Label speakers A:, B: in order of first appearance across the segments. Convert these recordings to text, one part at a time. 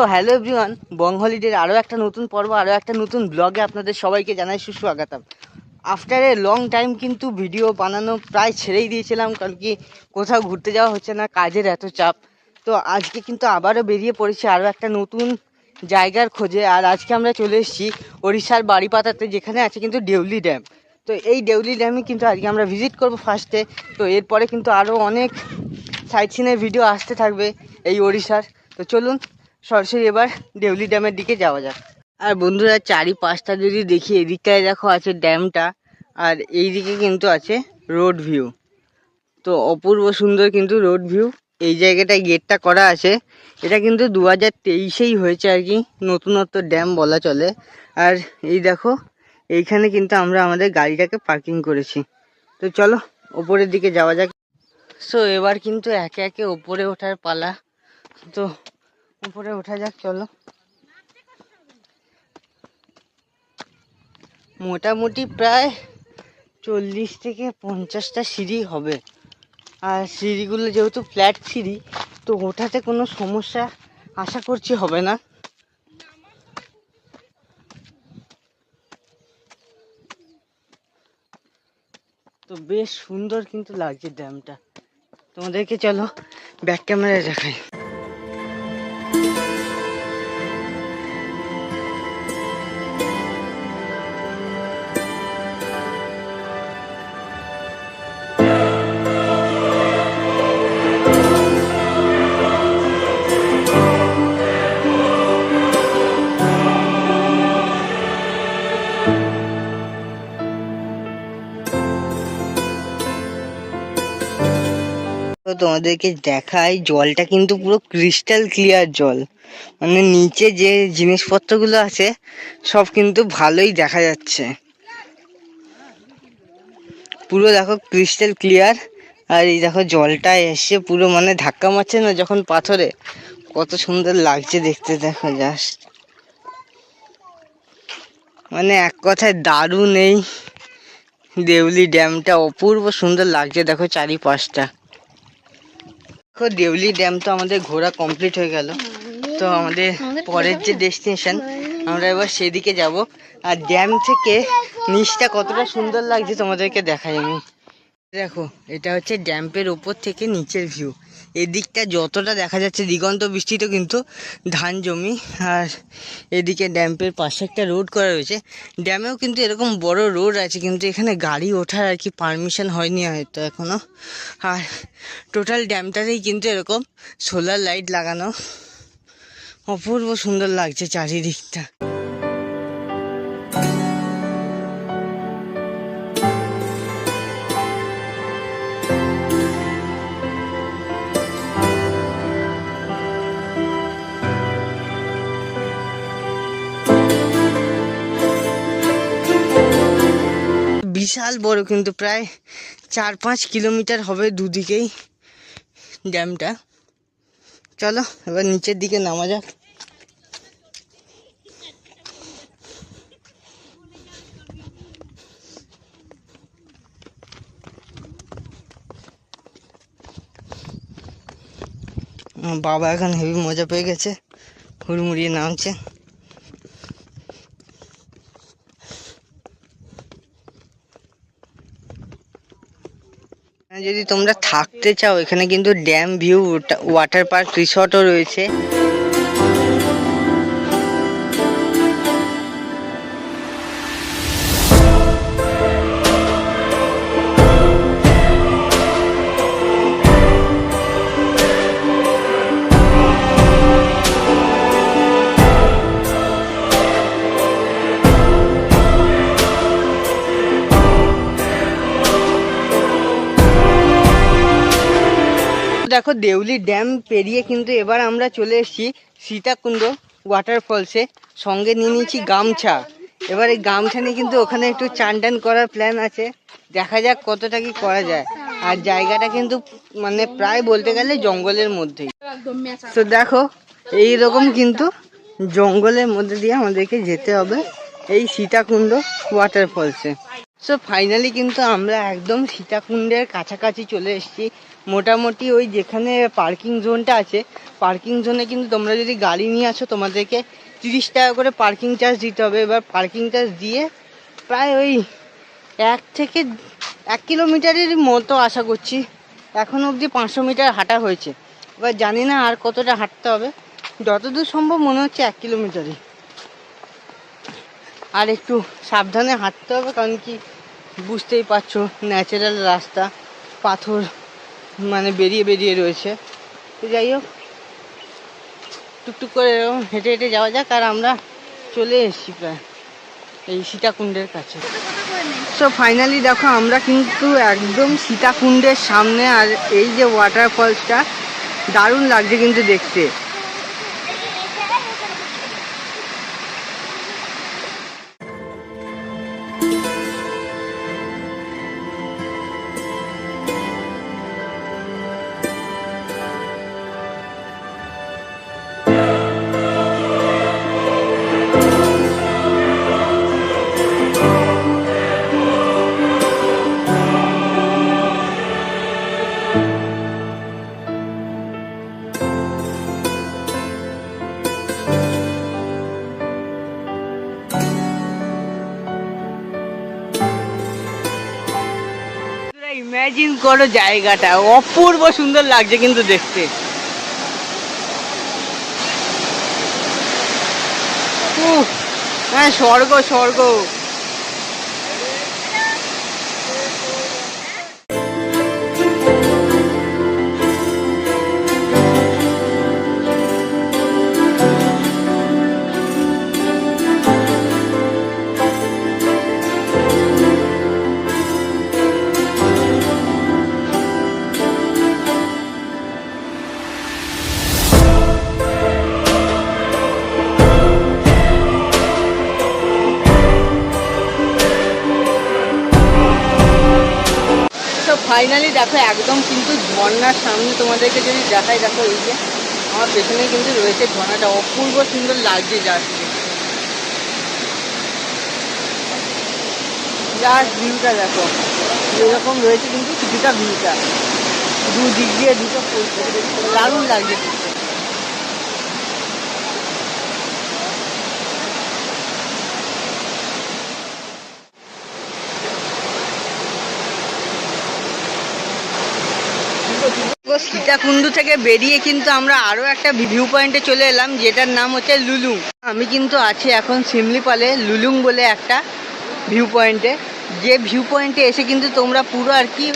A: So hello everyone Bong হলিডের আরও একটা নতুন পর্ব আরও একটা নতুন ব্লগে আপনাদের সবাইকে জানাই সুস্বাগতম। আফটার এ লং টাইম কিন্তু ভিডিও বানানো প্রায় ছেড়েই দিয়েছিলাম, কারণ কি কোথাও ঘুরতে যাওয়া হচ্ছে না, কাজের এত চাপ। তো আজকে কিন্তু আবারও বেরিয়ে পড়েছি আরও একটা নতুন জায়গার খোঁজে। আর আজকে আমরা চলে এসেছি ওড়িশার বাড়িপাতাতে যেখানে আছে কিন্তু ডেউলি ড্যাম তো এই ডেউলি ড্যামে কিন্তু আজকে আমরা ভিজিট করব ফার্স্টে তো এরপরে কিন্তু আরও অনেক সাইট সিনের ভিডিও আসতে থাকবে এই ওড়িশার। তো চলুন সরাসরি এবার দেউলি ড্যামের দিকে যাওয়া যাক। আর বন্ধুরা, চারিপাশটা যদি দেখি, এদিকটায় দেখো আছে ড্যামটা, আর এই দিকে কিন্তু আছে রোড ভিউ। তো অপূর্ব সুন্দর কিন্তু রোড ভিউ। এই জায়গাটায় গেটটা করা আছে। এটা কিন্তু দু হাজার তেইশেই হয়েছে আর কি, নতুনত্ব ড্যাম বলা চলে। আর এই দেখো, এইখানে কিন্তু আমরা আমাদের গাড়িটাকে পার্কিং করেছি। তো চলো, ওপরের দিকে যাওয়া যাক। সো এবার কিন্তু একে একে ওপরে ওঠার পালা। তো উপরে ওঠা যাক, চলো। মোটামুটি প্রায় চল্লিশ থেকে পঞ্চাশটা সিঁড়ি হবে। আর সিঁড়িগুলো যেহেতু ফ্ল্যাট সিঁড়ি, তো ওঠাতে কোনো সমস্যা আশা করছি হবে না। তো বেশ সুন্দর কিন্তু লাগছে ড্যামটা। তোমাদেরকে চলো, ব্যাক ক্যামেরায় দেখাই। তোমাদেরকে দেখাই, জলটা কিন্তু পুরো ক্রিস্টাল ক্লিয়ার জল। মানে নিচে যে জিনিসপত্রগুলো আছে, সব কিন্তু ভালোই দেখা যাচ্ছে। পুরো দেখো ক্রিস্টাল ক্লিয়ার আর এই দেখো জলটা এসে পুরো মানে ধাক্কা মারছে না যখন পাথরে? কত সুন্দর লাগছে দেখতে, দেখো জাস্ট মানে এক কথায় দারুণ এই দেউলি ড্যামটা অপূর্ব সুন্দর লাগছে, দেখো চারিপাশটা। দেখো দেউলি ড্যাম তো আমাদের ঘোরা কমপ্লিট হয়ে গেল। তো আমাদের পরের যে ডেস্টিনেশন আমরা এবার সেদিকে যাব। আর ড্যাম থেকে নিচটা কতটা সুন্দর লাগছে তোমাদেরকে দেখাই আমি। দেখো এটা হচ্ছে ড্যাম্পের ওপর থেকে নিচের ভিউ এদিকটা যতটা দেখা যাচ্ছে, দিগন্ত বৃষ্টিতে কিন্তু ধান জমি। আর এদিকে ড্যাম্পের পাশে একটা রোড করা রয়েছে। ড্যামেও কিন্তু এরকম বড় রোড আছে, কিন্তু এখানে গাড়ি ওঠার আর কি পারমিশন হয়নি হয়তো এখনও। আর টোটাল ড্যামটাতেই কিন্তু এরকম সোলার লাইট লাগানো। অপূর্ব সুন্দর লাগছে চারিদিকটা। বিশাল বড় কিন্তু প্রায় চার পাঁচ কিলোমিটার হবে দুদিকেই ড্যামটা। চলো, এবার নিচের দিকে নামা যাক। বাবা এখন হেভি মজা পেয়ে গেছে। হুড়মুড়িয়ে নামছে। যদি তোমরা থাকতে চাও এখানে কিন্তু ড্যাম ভিউ ওয়াটার পার্ক রিসর্টও রয়েছে। দেখো দেউলি ড্যাম পেরিয়ে কিন্তু এবার আমরা চলে এসেছি সীতাকুণ্ড ওয়াটারফলসে সঙ্গে নিয়ে নিয়েছি গামছা। এবার এই গামছা নিয়ে কিন্তু ওখানে একটু চান টান করার প্ল্যান আছে। দেখা যাক কতটা কি করা যায়। আর জায়গাটা কিন্তু মানে প্রায় বলতে গেলে জঙ্গলের মধ্যেই। তো দেখো এই রকম কিন্তু জঙ্গলের মধ্যে দিয়ে আমাদেরকে যেতে হবে এই সীতাকুণ্ড ওয়াটারফলসে সো ফাইনালি কিন্তু আমরা একদম সীতাকুণ্ডের কাছাকাছি চলে এসেছি। মোটামুটি ওই যেখানে পার্কিং জোনটা আছে পার্কিং জোনে কিন্তু তোমরা যদি গাড়ি নিয়ে আসো, তোমাদেরকে তিরিশ টাকা করে পার্কিং চার্জ দিতে হবে। এবার পার্কিং চার্জ দিয়ে প্রায় ওই এক থেকে এক কিলোমিটারের মতো আশা করছি। এখন অবধি পাঁচশো মিটার হাঁটা হয়েছে। এবার জানি না আর কতটা হাঁটতে হবে। যতদূর সম্ভব মনে হচ্ছে এক কিলোমিটারই। আর একটু সাবধানে হাঁটতে হবে, কারণ কি বুঝতেই পারছ ন্যাচারাল রাস্তা, পাথর মানে বেরিয়ে বেরিয়ে রয়েছে। তো যাই হোক, টুকটুক করে এরকম হেঁটে হেঁটে যাওয়া যাক, আর আমরা চলে এসেছি প্রায় এই সীতাকুণ্ডের কাছে। সো ফাইনালি দেখো, আমরা কিন্তু একদম সীতাকুণ্ডের সামনে, আর এই যে ওয়াটার ফলসটা দারুণ লাগছে কিন্তু দেখতে। করো জায়গাটা। অপূর্ব সুন্দর লাগছে কিন্তু দেখতে। হ্যাঁ স্বর্গ স্বর্গ। ফাইনালি দেখো, একদম কিন্তু ঝর্নার সামনে তোমাদেরকে যদি দেখাই, দেখো এই যে আমার পেছনে কিন্তু রয়েছে ঝর্নাটা অপূর্ব সুন্দর লাগছে যাচ্ছে জাস্ট ভিউটা দেখো। এরকম রয়েছে কিন্তু কিছুটা ভিউটা দুদিক দিয়ে দুটো দারুণ লাগছে সীতাকুণ্ড থেকে বেরিয়ে কিন্তু আমরা আরও একটা ভিউ পয়েন্টে চলে এলাম, যেটার নাম হচ্ছে লুলুং। আমি কিন্তু আছি এখন সিমলিপালে, লুলুং বলে একটা ভিউ পয়েন্টে। যে ভিউ পয়েন্টে এসে কিন্তু তোমরা পুরো আর কি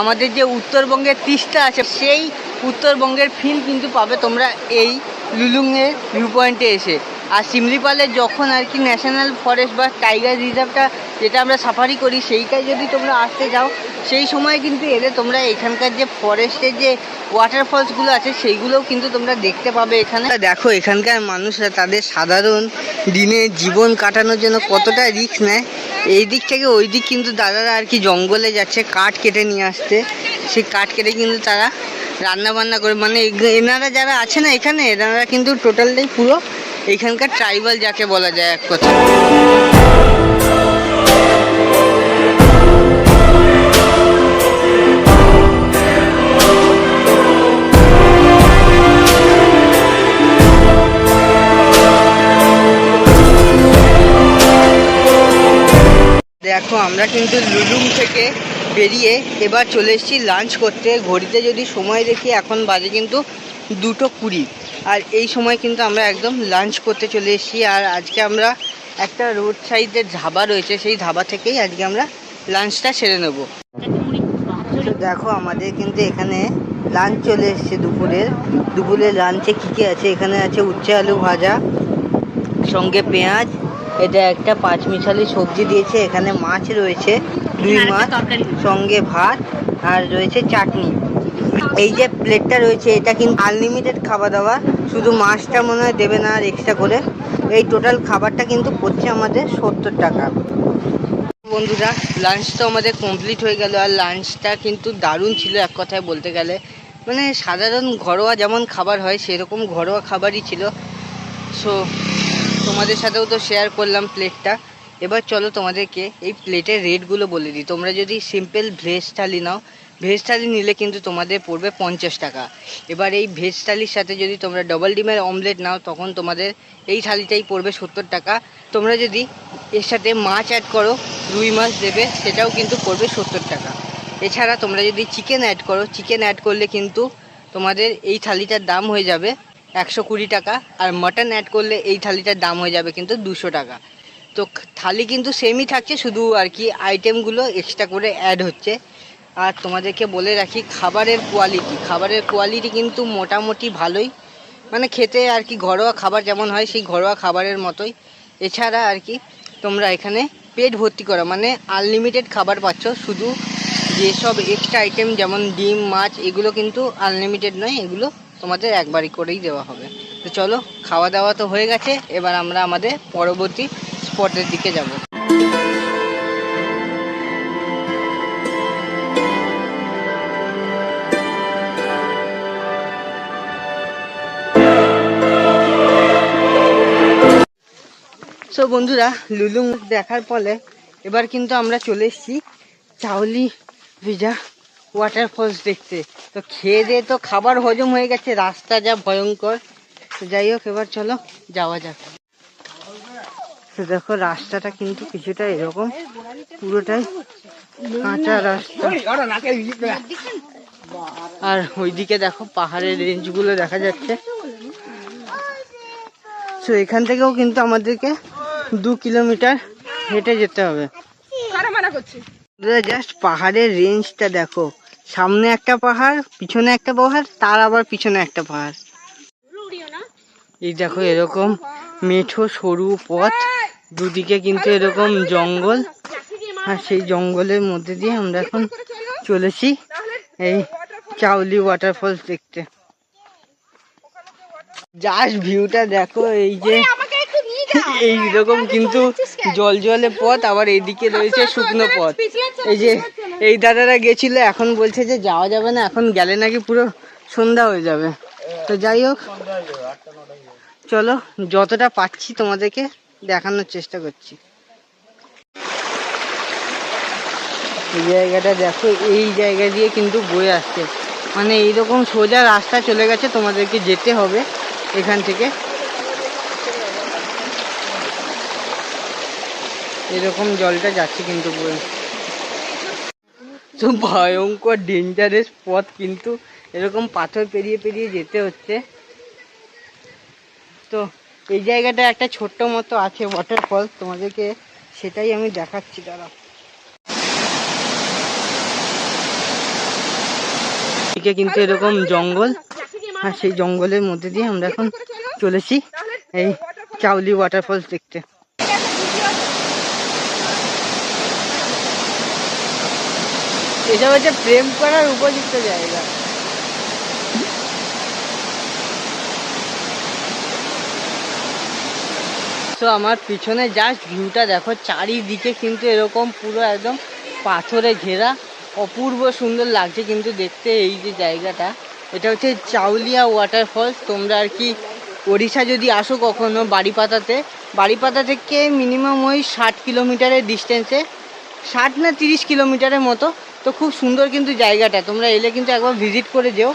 A: আমাদের যে উত্তরবঙ্গের তিস্তা আছে, সেই উত্তরবঙ্গের ফিল কিন্তু পাবে তোমরা এই লুলুংয়ের ভিউ পয়েন্টে এসে। আর সিমলিপালে যখন আর কি ন্যাশনাল ফরেস্ট বা টাইগার রিজার্ভটা যেটা আমরা সাফারি করি, সেইটাই যদি তোমরা আসতে যাও, সেই সময় কিন্তু এলে তোমরা এখানকার যে ফরেস্টের যে ওয়াটারফলসগুলো আছে, সেইগুলোও কিন্তু তোমরা দেখতে পাবে এখানে। দেখো, এখানকার মানুষরা তাদের সাধারণ দিনে জীবন কাটানোর জন্য কতটা রিস্ক নেয়। এই দিক থেকে ওই দিক কিন্তু দাদারা আর কি জঙ্গলে যাচ্ছে, কাঠ কেটে নিয়ে আসতে। সেই কাঠ কেটে কিন্তু তারা রান্না বান্না করে মানে এনারা যারা আছে না এখানে, এনারা কিন্তু টোটালটাই পুরো এখানকার ট্রাইবাল যাকে বলা যায় এক কথা দেখো, আমরা কিন্তু লুলুং থেকে বেরিয়ে এবার চলে এসেছি লাঞ্চ করতে। ঘড়িতে যদি সময় দেখি, এখন বাজে কিন্তু দুটো কুড়ি। আর এই সময় কিন্তু আমরা একদম লাঞ্চ করতে চলে এসেছি। আর আজকে আমরা একটা রোড সাইডের ধাবা রয়েছে, সেই ধাবা থেকেই আজকে আমরা লাঞ্চটা সেরে নেব। তো দেখো, আমাদের কিন্তু এখানে লাঞ্চ চলে এসেছে দুপুরের। দুপুরের লাঞ্চে কী কী আছে? এখানে আছে উচ্ছে আলু ভাজা, সঙ্গে পেঁয়াজ এটা একটা পাঁচ মিশালি সবজি দিয়েছে এখানে মাছ রয়েছে দুই মাছ সঙ্গে ভাত আর রয়েছে চাটনি। এই যে প্লেটটা রয়েছে এটা কিন্তু আনলিমিটেড খাবার দাওয়া শুধু মাছটা মনে হয় দেবে না আর এক্সট্রা করে। এই টোটাল খাবারটা কিন্তু পড়ছে আমাদের সত্তর টাকা। বন্ধুরা লাঞ্চ তো আমাদের কমপ্লিট হয়ে গেল আর লাঞ্চটা কিন্তু দারুণ ছিল এক কথায় বলতে গেলে। মানে সাধারণ ঘরোয়া যেমন খাবার হয় সেরকম ঘরোয়া খাবারই ছিল। সো তোমাদের সাথেও তো শেয়ার করলাম প্লেটটা এবার চলো তোমাদেরকে এই প্লেটের রেটগুলো বলে দিই। তোমরা যদি সিম্পল ভেজ থালি নাও ভেজ থালি নিলে কিন্তু তোমাদের পড়বে পঞ্চাশ টাকা। এবার এই ভেজ থালির সাথে যদি তোমরা ডবল ডিমের অমলেট নাও, তখন তোমাদের এই থালিটাই পড়বে সত্তর টাকা। তোমরা যদি এর সাথে মাছ অ্যাড করো, রুই মাছ দেবে, সেটাও কিন্তু পড়বে সত্তর টাকা। এছাড়া তোমরা যদি চিকেন অ্যাড করো চিকেন অ্যাড করলে কিন্তু তোমাদের এই থালিটার দাম হয়ে যাবে একশো কুড়ি টাকা আর মাটন অ্যাড করলে এই থালিটার দাম হয়ে যাবে কিন্তু দুশো টাকা। তো থালি কিন্তু সেমই থাকছে, শুধু আর কি আইটেমগুলো এক্সট্রা করে অ্যাড হচ্ছে। আর তোমাদেরকে বলে রাখি, খাবারের কোয়ালিটি খাবারের কোয়ালিটি কিন্তু মোটামুটি ভালোই। মানে খেতে আর কি ঘরোয়া খাবার যেমন হয়, সেই ঘরোয়া খাবারের মতোই। এছাড়া আর কি তোমরা এখানে পেট ভর্তি করো মানে আনলিমিটেড খাবার পাচ্ছ। শুধু যেসব এক্সট্রা আইটেম যেমন ডিম, মাছ, এগুলো কিন্তু আনলিমিটেড নয়, এগুলো তোমাদের একবারই করেই দেওয়া হবে। তো চলো খাওয়া দাওয়া তো হয়ে গেছে, এবার আমরা আমাদের পরবর্তী স্পটের দিকে যাব। সো বন্ধুরা লুলুং দেখার ফলে এবার কিন্তু আমরা চলে এসেছি চাউলি ভিজা ওয়াটারফলস দেখতে। তো খেয়ে দিয়ে তো খাবার হজম হয়ে গেছে রাস্তা যা ভয়ঙ্কর। তো যাই হোক এবার চলো যাওয়া যাক। তো দেখো রাস্তাটা কিন্তু কিছুটা এরকম পুরোটাই কাঁচা রাস্তা। আর ওইদিকে দেখো পাহাড়ের রেঞ্জগুলো দেখা যাচ্ছে। তো এখান থেকেও কিন্তু আমাদেরকে দু কিলোমিটার হেঁটে যেতে হবে। জাস্ট পাহাড়ের রেঞ্জটা দেখো। সামনে একটা পাহাড় পিছনে একটা পাহাড় তার আবার পিছনে একটা পাহাড়। এই দেখো এরকম মেঠো সরু পথ দুদিকে কিন্তু এরকম জঙ্গল। আর সেই জঙ্গলের মধ্যে দিয়ে আমরা এখন চলেছি এই চাউলি ওয়াটারফলস দেখতে। জাস্ট ভিউটা দেখো এই যে এইরকম কিন্তু জল জলে পথ আবার এইদিকে রয়েছে শুকনো পথ। এই যে এই দাদারা গেছিল, এখন বলছে যে যাওয়া যাবে না, এখন গেলে নাকি পুরো সন্ধ্যা হয়ে যাবে। তো যাই হোক, চলো যতটা পাচ্ছি তোমাদেরকে দেখানোর চেষ্টা করছি। এই জায়গাটা দেখো, এই জায়গা দিয়ে কিন্তু বয়ে আসছে। মানে এইরকম সোজা রাস্তা চলে গেছে, তোমাদেরকে যেতে হবে এখান থেকে। এরকম জলটা যাচ্ছে কিন্তু বয়ে। তো ভয়ঙ্কর ডেঞ্জারাস পথ কিন্তু এরকম পাথর পেরিয়ে পেরিয়ে যেতে হচ্ছে। তো এই জায়গাটা একটা ছোট্ট মতো আছে ওয়াটারফল তোমাদেরকে সেটাই আমি দেখাচ্ছি দাঁড়া এদিকে কিন্তু এরকম জঙ্গল, আর সেই জঙ্গলের মধ্যে দিয়ে আমরা এখন চলেছি, এই চাউলি ওয়াটারফলস দেখতে। এটা হচ্ছে প্রেম করার উপযুক্ত জায়গা। তো আমার পিছনে জাস্ট ভিউটা দেখো, চারিদিকে কিন্তু এরকম পুরো একদম পাথরে ঘেরা, অপূর্ব সুন্দর লাগছে কিন্তু দেখতে এই যে জায়গাটা। এটা হচ্ছে চাউলিয়া ওয়াটারফলস তোমরা আর কি ওড়িশা যদি আসো কখনো বাড়িপাতাতে বাড়িপাতা থেকে মিনিমাম ওই ষাট কিলোমিটারের ডিস্টেন্সে ষাট না তিরিশ কিলোমিটারের মতো তো খুব সুন্দর কিন্তু জায়গাটা। তোমরা এলে কিন্তু একবার ভিজিট করে যেও।